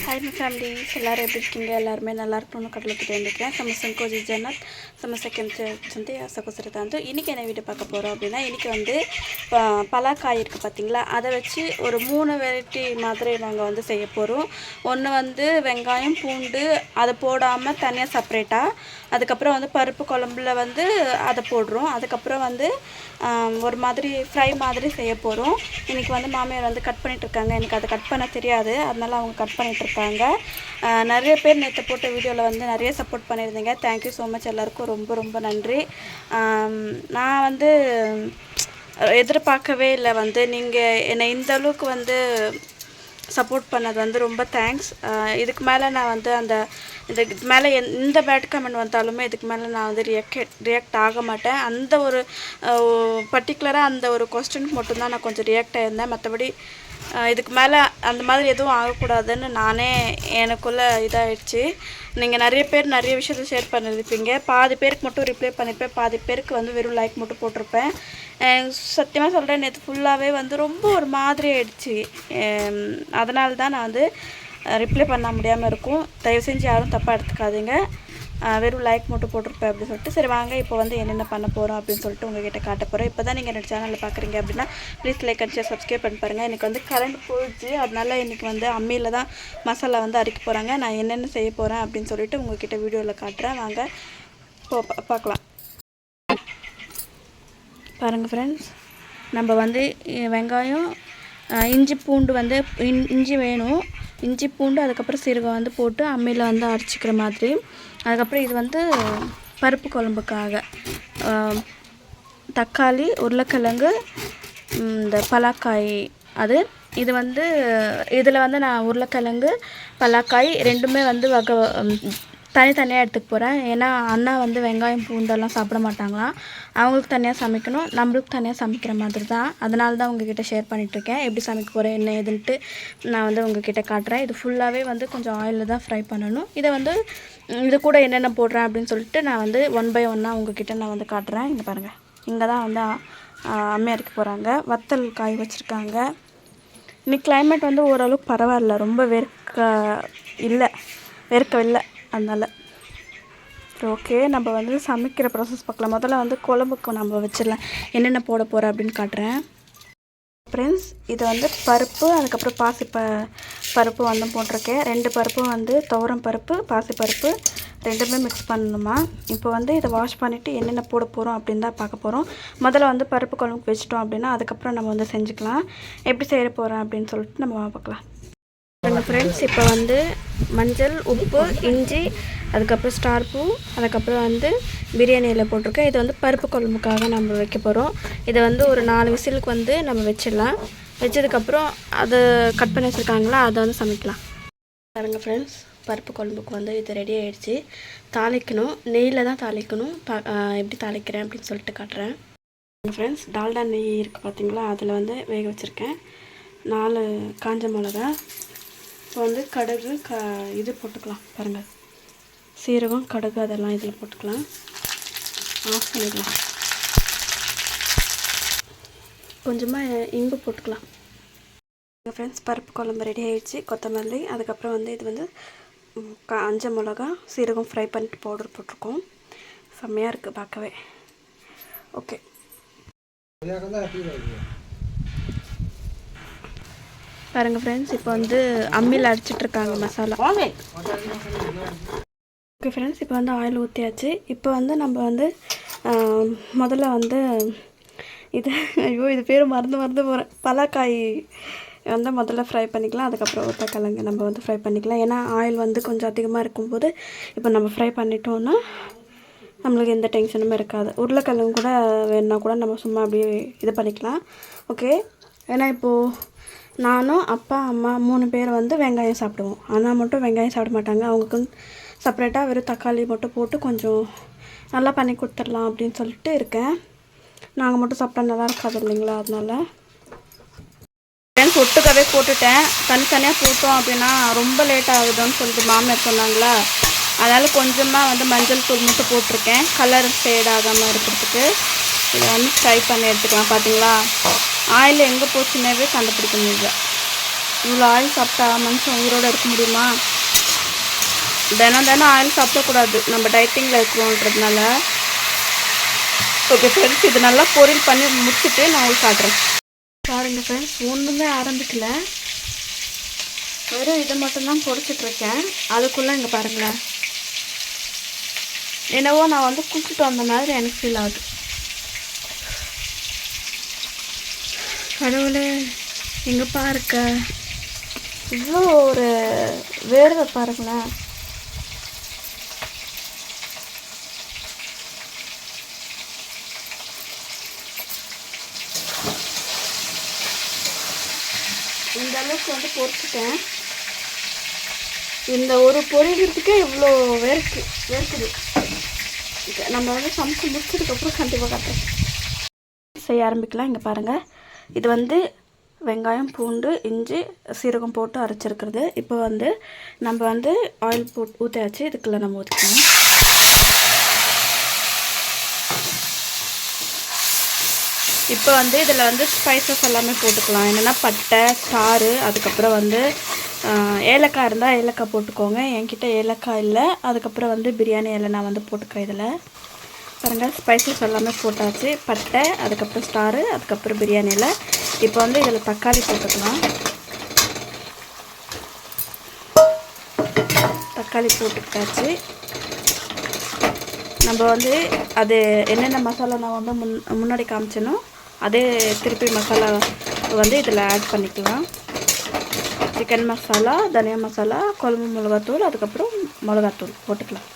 Hi my families எல்லோரும் எப்படி இருக்கீங்க எல்லாருமே நல்லா இருக்கணும்னு கடலுக்கிட்டே இருந்துக்கிறேன் நம்ம ಸಂಕೋಜಿ ಜನ ನಮ್ಮ ಸೆಕೆಂಡ್ ಚಂತೆ ಸಕೋಸರಿ ತಂದು இன்றைக்கி என்ன வீடியோ பார்க்க போகிறோம் அப்படின்னா இன்றைக்கி வந்து ப- பலாக்காய் இருக்குது பார்த்தீங்களா அதை வச்சு ஒரு மூணு வெரைட்டி மாதிரி நாங்கள் வந்து செய்ய போகிறோம் ஒன்று வந்து வெங்காயம் பூண்டு அதை போடாமல் தனியாக செப்ரேட்டாக அதுக்கப்புறம் வந்து பருப்பு குழம்புல வந்து அதை போடுறோம் அதுக்கப்புறம் வந்து ஆம், ஒரு மாதிரி ஃப்ரை மாதிரி செய்ய போகிறோம் இன்றைக்கி வந்து மாமியார் வந்து கட் பண்ணிட்டு இருக்காங்க எனக்கு அதை கட் பண்ண தெரியாது அதனால அவங்க கட் பண்ணிட்டு இருக்காங்க நிறைய பேர் நேற்று போட்ட வீடியோவில் வந்து நிறைய சப்போர்ட் பண்ணியிருந்தீங்க. தேங்க்யூ ஸோ மச் எல்லாருக்கும் ரொம்ப ரொம்ப நன்றி. நான் வந்து எதிர்பார்க்கவே இல்லை வந்து நீங்கள் என்னை இந்த அளவுக்கு வந்து சப்போர்ட் பண்ணது வந்து ரொம்ப தேங்க்ஸ் இதுக்கு மேலே நான் வந்து அந்த இதுக்கு மேலே எந்த பேட் கமெண்ட் வந்தாலுமே இதுக்கு மேலே நான் வந்து ரியாக்ட் ரியாக்ட் ஆக மாட்டேன். அந்த ஒரு பர்டிகுலராக அந்த ஒரு கொஸ்டினுக்கு மட்டும்தான் நான் கொஞ்சம் ரியாக்ட் ஆயிருந்தேன். மற்றபடி இதுக்கு மேலே அந்த மாதிரி எதுவும் ஆகக்கூடாதுன்னு நானே எனக்குள்ளே இதாகிடுச்சு நீங்கள் நிறைய பேர் நிறைய விஷயத்த ஷேர் பண்ணியிருப்பீங்க. பாதி பேருக்கு மட்டும் ரிப்ளை பண்ணியிருப்பேன். பாதி பேருக்கு வந்து வெறும் லைக் மட்டும் போட்டிருப்பேன். சத்தியமாக சொல்கிறேன் நேற்று ஃபுல்லாகவே வந்து ரொம்ப ஒரு மாதிரி ஆயிடுச்சு. அதனால தான் நான் வந்து ரிப்ளை பண்ண முடியாமல் இருக்கும். தயவு செஞ்சு யாரும் தப்பாக எடுத்துக்காதீங்க. வெறும் லைக் மட்டும் போட்டிருப்பேன் அப்படின்னு சொல்லிட்டு சரி வாங்க இப்போ வந்து என்னென்ன பண்ண போகிறோம் அப்படின்னு சொல்லிட்டு உங்ககிட்ட காட்ட போகிறோம் இப்போ தான் நீங்கள் என்னோட சேனலில் பார்க்குறீங்க அப்படின்னா please like and share subscribe பண்ணி பாருங்கள் எனக்கு வந்து கரண்ட் போயிடுச்சு. அதனால இன்றைக்கி வந்து அம்மியில் தான் மசாலா வந்து அரைக்க போகிறாங்க நான் என்னென்ன செய்ய போகிறேன் அப்படின்னு சொல்லிட்டு உங்ககிட்ட வீடியோவில் காட்டுறேன். வாங்க போ பார்க்கலாம் பாருங்கள் ஃப்ரெண்ட்ஸ் நம்ம வந்து வெங்காயம் இஞ்சி பூண்டு வந்து இன்- இஞ்சி வேணும். இஞ்சி பூண்டு அதுக்கப்புறம் சீரகம் வந்து போட்டு அம்மியில் வந்து அரைச்சிக்கிற மாதிரி. அதுக்கப்புறம் இது வந்து பருப்பு குழம்புக்காக தக்காளி உருளைக்கிழங்கு இந்த பலாக்காய் அது. இது வந்து இதில் வந்து நான் உருளைக்கிழங்கு பலாக்காய் ரெண்டுமே வந்து வகை தனித்தனியாக எடுத்துக்க போகிறேன் ஏன்னா அண்ணா வந்து வெங்காயம் பூண்டெல்லாம் சாப்பிட மாட்டாங்களாம். அவங்களுக்கு தனியாக சமைக்கணும் நம்மளுக்கு தனியாக சமைக்கிற மாதிரி தான் அதனால தான் உங்ககிட்ட ஷேர் பண்ணிகிட்ருக்கேன் எப்படி சமைக்க போகிறேன் என்ன ஏதுன்ட்டு நான் வந்து உங்ககிட்ட காட்டுறேன். இது ஃபுல்லாகவே வந்து கொஞ்சம் ஆயிலில் தான் ஃப்ரை பண்ணணும். இதை வந்து இது கூட என்னென்ன போடுறேன் அப்படின்னு சொல்லிட்டு நான் வந்து ஒன் பை ஒன்னாக உங்ககிட்ட நான் வந்து காட்டுறேன். இங்கே பாருங்கள் இங்கே தான் வந்து அம்மையாருக்கு போகிறாங்க வத்தல் காய் வச்சுருக்காங்க. இன்னைக்கு கிளைமேட் வந்து ஓரளவுக்கு பரவாயில்ல. ரொம்ப வேர்க்க இல்லை. வேர்க்கவில்லை. அதனால் ஓகே நம்ம வந்து சமைக்கிற ப்ராசஸ் பார்க்கலாம். முதல்ல வந்து குழம்புக்கு நம்ம வச்சிடலாம். என்னென்ன போட போகிறோம் அப்படின்னு காட்டுறேன். ஃப்ரெண்ட்ஸ் இது வந்து பருப்பு அதுக்கப்புறம் பாசி ப பருப்பு வந்து போட்டிருக்கேன். ரெண்டு பருப்பும் வந்து துவரம் பருப்பு பாசி பருப்பு ரெண்டுமே மிக்ஸ் பண்ணணுமா? இப்போ வந்து இதை வாஷ் பண்ணிவிட்டு என்னென்ன போட போகிறோம் அப்படின்னு தான் பார்க்க போகிறோம் முதல்ல வந்து பருப்பு குழம்புக்கு வச்சிட்டோம் அப்படின்னா அதுக்கப்புறம் நம்ம வந்து செஞ்சுக்கலாம். எப்படி செய்ய போகிறோம் அப்படின்னு சொல்லிட்டு நம்ம பார்க்கலாம். ஃப்ரெண்ட்ஸ் இப்போ வந்து மஞ்சள் உப்பு இஞ்சி அதுக்கப்புறம் ஸ்டார் பூ அதுக்கப்புறம் வந்து பிரியாணியில் போட்டிருக்கேன். இது வந்து பருப்பு குழம்புக்காக நம்ம வைக்க போகிறோம் இதை வந்து ஒரு நாலு விசிலுக்கு வந்து நம்ம வச்சிடலாம். வச்சதுக்கப்புறம் அதை கட் பண்ணி வச்சுருக்காங்களா அதை வந்து சமைக்கலாம். பாருங்க ஃப்ரெண்ட்ஸ் பருப்பு குழம்புக்கு வந்து இது ரெடி ஆகிடுச்சி தாளிக்கணும். நெய்யில் தான் தாளிக்கணும். எப்படி தாளிக்கிறேன் அப்படின்னு சொல்லிட்டு காட்டுறேன். ஃப்ரெண்ட்ஸ் டால்டா நெய் இருக்குது பார்த்தீங்களா அதில் வந்து வேக வச்சுருக்கேன். நாலு காஞ்ச மிளகா இப்போ வந்து கடுகு க இது போட்டுக்கலாம் பாருங்கள் சீரகம் கடுகு அதெல்லாம் இதில் போட்டுக்கலாம். ஆஃப் பண்ணிக்கலாம். கொஞ்சமாக இங்கு போட்டுக்கலாம். எங்கள் ஃப்ரெண்ட்ஸ் பருப்பு குழம்பு ரெடி ஆகிடுச்சு கொத்தமல்லி அதுக்கப்புறம் வந்து இது வந்து க கா- அஞ்ச மிளகா சீரகம் ஃப்ரை பண்ணிட்டு பவுடர் போட்டிருக்கோம். செம்மையாக இருக்குது பார்க்கவே. ஓகே பாருங்க ஃப்ரெண்ட்ஸ் இப்போ வந்து அம்மியில் அடிச்சிட்டு இருக்காங்க மசாலா. ஓகே ஃப்ரெண்ட்ஸ் இப்போ வந்து ஆயில் ஊற்றியாச்சு இப்போ வந்து நம்ம வந்து முதல்ல வந்து இது ஐயோ இது பேர் மறந்து மறந்து போகிறேன் பலாக்காய் வந்து முதல்ல ஃப்ரை பண்ணிக்கலாம் அதுக்கப்புறம் உருளைக்கிழங்கு நம்ம வந்து ஃப்ரை பண்ணிக்கலாம். ஏன்னா ஆயில் வந்து கொஞ்சம் அதிகமாக இருக்கும்போது இப்போ நம்ம ஃப்ரை பண்ணிட்டோம்னா நம்மளுக்கு எந்த டென்ஷனும் இருக்காது. உருளைக்கிழங்கு கூட வேணுன்னா கூட நம்ம சும்மா அப்படியே இது பண்ணிக்கலாம். ஓகே ஏன்னா இப்போது நானும் அப்பா அம்மா மூணு பேர் வந்து வெங்காயம் சாப்பிடுவோம். ஆனால் மட்டும் வெங்காயம் சாப்பிட மாட்டாங்க. அவங்களுக்கு செப்பரேட்டாக வெறும் தக்காளி மட்டும் போட்டு கொஞ்சம் நல்லா பண்ணி கொடுத்துடலாம் அப்படின்னு சொல்லிட்டு இருக்கேன். நாங்கள் மட்டும் சாப்பிட்டா நல்லா இருக்காது இல்லைங்களா? அதனால ஒட்டுக்கவே போட்டுட்டேன். தனித்தனியாக போட்டோம் அப்படின்னா ரொம்ப லேட் ஆகுதுன்னு சொல்லிட்டு மாமியார் சொன்னாங்களா? அதனால் கொஞ்சமாக வந்து மஞ்சள் தூள் மட்டும் போட்டிருக்கேன். கலர் ஃபேட் ஆகாமல் இருக்கிறதுக்கு. இதை வந்து ஃப்ரை பண்ணி எடுத்துக்கலாம் பார்த்தீங்களா ஆயில் எங்கே போச்சுனாவே கண்டுபிடிக்க முடியல. இவ்வளோ ஆயில் சாப்பிட்டா மனுஷன் உயிரோடு இருக்க முடியுமா? தினம் தினம் ஆயில் சாப்பிடக்கூடாது. நம்ம டயட்டிங்கில் இருக்கிறோன்றதுனால. ஓகே ஃப்ரெண்ட்ஸ் இது நல்லா பொரியல் பண்ணி முடிச்சுட்டு நான் உங்களுக்கு காட்டுறேன். பாருங்கள் ஃப்ரெண்ட்ஸ் ஒன்றுமே ஆரம்பிக்கல. வெறும் இதை மட்டும்தான் பொரிச்சிட்ருக்கேன் அதுக்குள்ளே இங்கே பாருங்களேன். என்னவோ நான் வந்து குளிச்சுட்டு வந்த மாதிரி எனக்கு ஃபீல் ஆகுது. கடவுளே எங்கப்பா இருக்க? இவ்வளோ ஒரு வேர்வை பாருங்களேன் இந்த அளவுக்கு வந்து பொரிச்சிட்டேன் இந்த ஒரு பொரிக்கிறதுக்கே இவ்வளோ வேர்க்கு வேர்க்குது. நம்ம வந்து சமைச்சு முடிச்சதுக்கப்புறம் கண்டிப்பாக கட்டுறேன். செய்ய ஆரம்பிக்கலாம் இங்கே பாருங்கள் இது வந்து வெங்காயம் பூண்டு இஞ்சி சீரகம் போட்டு அரைச்சிருக்கிறது. இப்போ வந்து நம்ம வந்து ஆயில் போட்டு ஊற்றியாச்சு இதுக்குள்ளே நம்ம ஊற்றிக்கலாம் இப்போ வந்து இதில் வந்து ஸ்பைசஸ் எல்லாமே போட்டுக்கலாம். என்னென்னா பட்டை ஸ்டாரு அதுக்கப்புறம் வந்து ஏலக்காய் இருந்தால் ஏலக்காய் போட்டுக்கோங்க. என்கிட்ட ஏலக்காய் இல்லை. அதுக்கப்புறம் வந்து பிரியாணி இலை நான் வந்து போட்டுக்கிறேன் இதில். பாருங்க ஸ்பைசஸ் எல்லாமே போட்டாச்சு. பட்டை அதுக்கப்புறம் ஸ்டாரு அதுக்கப்புறம் பிரியாணியில் இப்போ வந்து இதில் தக்காளி போட்டுக்கலாம். தக்காளி போட்டுக்கிட்டாச்சு. நம்ம வந்து அது என்னென்ன மசாலா நான் வந்து முன் முன்னாடி காமிச்சேனோ அதே திருப்பி மசாலா வந்து இதில் ஆட் பண்ணிக்கலாம். சிக்கன் மசாலா தனியா மசாலா குழம்பு மிளகாத்தூள் அதுக்கப்புறம் மிளகாத்தூள் போட்டுக்கலாம்.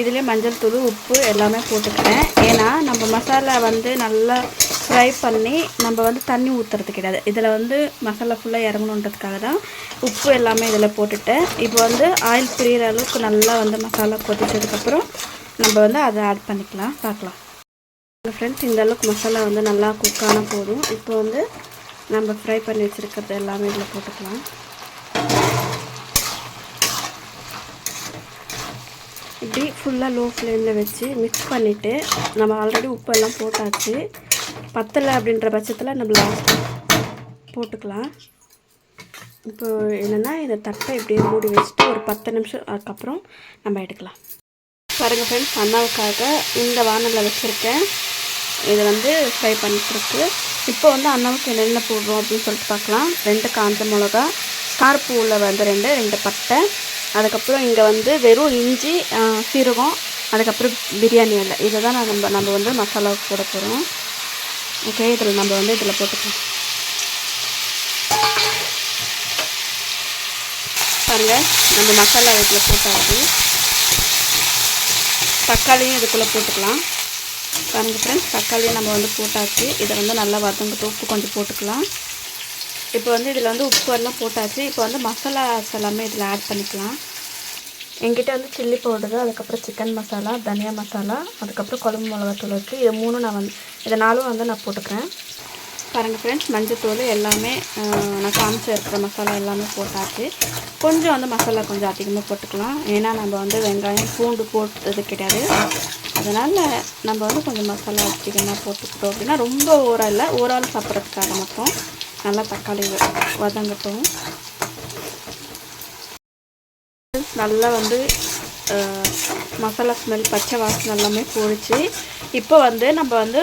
இதுலேயே மஞ்சள் தூள் உப்பு எல்லாமே போட்டுக்கிறேன். ஏன்னா நம்ம மசாலா வந்து நல்லா ஃப்ரை பண்ணி நம்ம வந்து தண்ணி ஊற்றுறது கிடையாது. இதில் வந்து மசாலா ஃபுல்லாக இறங்கணுன்றதுக்காக தான் உப்பு எல்லாமே இதில் போட்டுட்டேன். இப்போ வந்து ஆயில் பிரியிற அளவுக்கு நல்லா வந்து மசாலா கொதிச்சதுக்கப்புறம் நம்ம வந்து அதை ஆட் பண்ணிக்கலாம். பார்க்கலாம். ஃப்ரெண்ட்ஸ் இந்த அளவுக்கு மசாலா வந்து நல்லா குக்கான போதும். இப்போ வந்து நம்ம ஃப்ரை பண்ணி வச்சுருக்கிறது எல்லாமே இதில் போட்டுக்கலாம். இப்படி ஃபுல்லாக லோ ஃப்ளேமில் வச்சு மிக்ஸ் பண்ணிவிட்டு நம்ம ஆல்ரெடி உப்பெல்லாம் போட்டாச்சு. பத்தலை அப்படின்ற பட்சத்தில் நம்ம லாஸ்ட் போட்டுக்கலாம். இப்போ என்னென்னா இந்த தட்டை இப்படியே மூடி வச்சுட்டு ஒரு பத்து நிமிஷம் அதுக்கப்புறம் நம்ம எடுக்கலாம். பாருங்கள் ஃப்ரெண்ட்ஸ் அண்ணாவுக்காக இந்த வானலில் வச்சுருக்கேன். இது வந்து ஃப்ரை பண்ணிட்டுருக்கு இப்போ வந்து அண்ணாவுக்கு என்னென்ன போடுறோம் அப்படின்னு சொல்லிட்டு பார்க்கலாம். ரெண்டு காஞ்ச மிளகா ஸ்டார் பூவில் வந்து ரெண்டு ரெண்டு பட்டை. அதுக்கப்புறம் இங்கே வந்து வெறும் இஞ்சி சீரகம் அதுக்கப்புறம் பிரியாணி இலை இதை தான் நான் நம்ம நம்ம வந்து மசாலா போட போகிறோம் ஓகே இதில் நம்ம வந்து இதில் போட்டுக்கலாம். பாருங்கள் நம்ம மசாலா இதில் போட்டாச்சு. தக்காளியும் இதுக்குள்ளே போட்டுக்கலாம். பாருங்கள் ஃப்ரெண்ட்ஸ் தக்காளியும் நம்ம வந்து போட்டாச்சு. இதை வந்து நல்லா வதங்கிட்டு உப்பு கொஞ்சம் போட்டுக்கலாம். இப்போ வந்து இதில் வந்து உப்பு எல்லாம் போட்டாச்சு. இப்போ வந்து மசாலாஸ் எல்லாமே இதில் ஆட் பண்ணிக்கலாம். என்கிட்ட வந்து சில்லி பவுடரு அதுக்கப்புறம் சிக்கன் மசாலா தனியா மசாலா அதுக்கப்புறம் குழம்பு மிளகாத்தூள் இருக்குது இது மூணும் நான் வந்து இதை நாலும் வந்து நான் போட்டுக்கிறேன். பாருங்கள் ஃப்ரெண்ட்ஸ் மஞ்சத்தூள் எல்லாமே நான் காமிச்ச இருக்கிற மசாலா எல்லாமே போட்டாச்சு. கொஞ்சம் வந்து மசாலா கொஞ்சம் அதிகமாக போட்டுக்கலாம். ஏன்னா நம்ம வந்து வெங்காயம் பூண்டு போட்டது கிடையாது. அதனால் நம்ம வந்து கொஞ்சம் மசாலா அதிகமாக போட்டுக்கிட்டோம் அப்படின்னா ரொம்ப ஓரா இல்லை ஓரால் சாப்பிட்றதுக்காக மட்டும். நல்லா தக்காளி வ- வதங்கட்டும். நல்லா வந்து மசாலா ஸ்மெல் பச்சை வாசனை எல்லாமே போயிடுச்சு. இப்போ வந்து நம்ம வந்து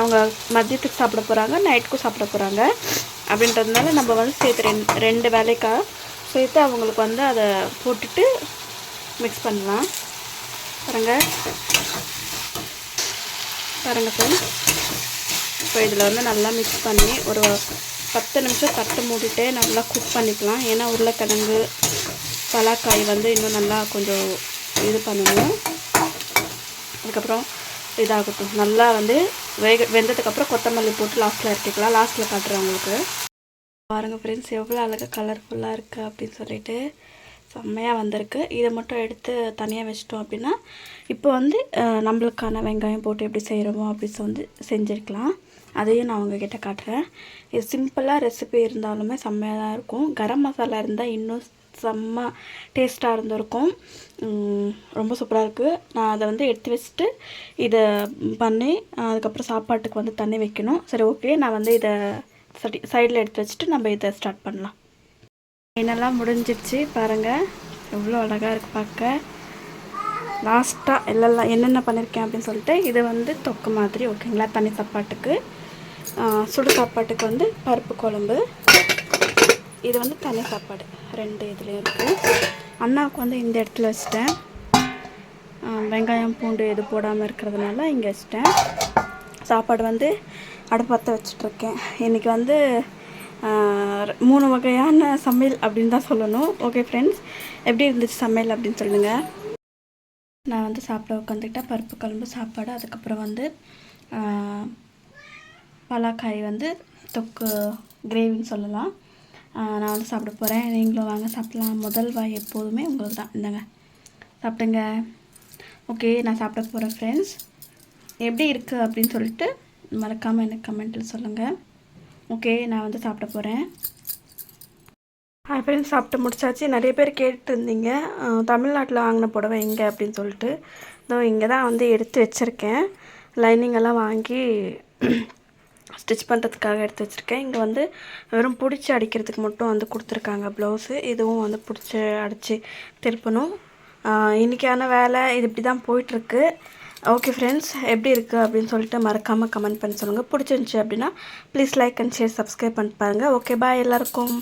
அவங்க மதியத்துக்கு சாப்பிட போகிறாங்க நைட்டுக்கும் சாப்பிட போகிறாங்க அப்படின்றதுனால நம்ம வந்து சேர்த்து ரெண்டு ரெண்டு வேலைக்கா சேர்த்து அவங்களுக்கு வந்து அதை போட்டுட்டு மிக்ஸ் பண்ணலாம். பாருங்கள் பாருங்கள் சார் இப்போ இதில் வந்து நல்லா மிக்ஸ் பண்ணி ஒரு பத்து நிமிஷம் தட்டு மூடிட்டு நல்லா குக் பண்ணிக்கலாம். ஏன்னா உருளைக்கிழங்கு பலாக்காய் வந்து இன்னும் நல்லா கொஞ்சம் இது பண்ணணும். அதுக்கப்புறம் இதாகட்டும். நல்லா வந்து வேக வெந்ததுக்கப்புறம் கொத்தமல்லி போட்டு லாஸ்ட்டில் இறக்கிக்கலாம். லாஸ்ட்டில் காட்டுறேன் உங்களுக்கு. பாருங்கள் ஃப்ரெண்ட்ஸ் எவ்வளோ அழகாக கலர்ஃபுல்லாக இருக்குது அப்படின்னு சொல்லிட்டு. செம்மையாக வந்திருக்கு. இதை மட்டும் எடுத்து தனியாக வச்சிட்டோம் அப்படின்னா இப்போ வந்து நம்மளுக்கான வெங்காயம் போட்டு எப்படி செய்கிறோமோ அப்படி வந்து செஞ்சுருக்கலாம். அதையும் நான் உங்ககிட்ட காட்டுறேன். இது சிம்பிளாக ரெசிபி இருந்தாலுமே செம்மையாக தான் இருக்கும். கரம் மசாலா இருந்தால் இன்னும் செம்ம டேஸ்ட்டாக இருந்திருக்கும். ரொம்ப சூப்பராக இருக்குது நான் அதை வந்து எடுத்து வச்சுட்டு இதை பண்ணி அதுக்கப்புறம் சாப்பாட்டுக்கு வந்து தண்ணி வைக்கணும். சரி ஓகே நான் வந்து இதை சரி சைடில் எடுத்து வச்சுட்டு நம்ம இதை ஸ்டார்ட் பண்ணலாம். என்னெல்லாம் முடிஞ்சிடுச்சு பாருங்கள் எவ்வளோ அழகாக இருக்குது பார்க்க. லாஸ்ட்டாக எல்லாம் என்னென்ன பண்ணியிருக்கேன் அப்படின்னு சொல்லிட்டு இது வந்து தொக்கு மாதிரி ஓகேங்களா தனி சாப்பாட்டுக்கு. சுடு சாப்பாட்டுக்கு வந்து பருப்பு குழம்பு. இது வந்து தனி சாப்பாடு. ரெண்டு இதுலேயும் இருக்குது அண்ணாவுக்கு வந்து இந்த இடத்துல வச்சிட்டேன். வெங்காயம் பூண்டு எது போடாமல் இருக்கிறதுனால இங்கே வச்சுட்டேன். சாப்பாடு வந்து அடுப்பத்த வச்சிட்ருக்கேன் இன்றைக்கி வந்து மூணு வகையான சமையல் அப்படின்னு தான் சொல்லணும். ஓகே ஃப்ரெண்ட்ஸ் எப்படி இருந்துச்சு சமையல் அப்படின்னு சொல்லுங்கள் நான் வந்து சாப்பிட உட்காந்துக்கிட்டேன். பருப்பு குழம்பு சாப்பாடு அதுக்கப்புறம் வந்து பலாக்காய் வந்து தொக்கு கிரேவின்னு சொல்லலாம். நான் வந்து சாப்பிட போகிறேன் நீங்களும் வாங்க சாப்பிடலாம். முதல் வாய் எப்போதுமே உங்களுக்கு தான். இந்தாங்க சாப்பிடுங்க. ஓகே நான் சாப்பிட போகிறேன் ஃப்ரெண்ட்ஸ் எப்படி இருக்குது அப்படின்னு சொல்லிட்டு மறக்காமல் எனக்கு கமெண்ட்டில் சொல்லுங்கள் ஓகே நான் வந்து சாப்பிட போகிறேன் ஹாய் ஃப்ரெண்ட்ஸ் சாப்பிட்டு முடிச்சாச்சு. நிறைய பேர் கேட்டுருந்தீங்க. தமிழ்நாட்டில் வாங்கின புடவை எங்கே அப்படின்னு சொல்லிட்டு. இதோ இங்கே தான் வந்து எடுத்து வச்சுருக்கேன். லைனிங் எல்லாம் வாங்கி ஸ்டிச் பண்ணுறதுக்காக எடுத்து வச்சுருக்கேன். இங்கே வந்து வெறும் பிடிச்சி அடிக்கிறதுக்கு மட்டும் வந்து கொடுத்துருக்காங்க ப்ளவுஸு இதுவும் வந்து பிடிச்சி அடித்து திருப்பணும். இன்றைக்கான இன்னைக்கான வேலை இது இப்படி தான் போயிட்டுருக்கு. ஓகே ஃப்ரெண்ட்ஸ் எப்படி இருக்குது அப்படின்னு சொல்லிட்டு மறக்காமல் கமெண்ட் பண்ணி சொல்லுங்கள் பிடிச்சிருந்துச்சி அப்படின்னா please like and share subscribe பண்ணி பாருங்கள் ஓகே பாய் எல்லாருக்கும்.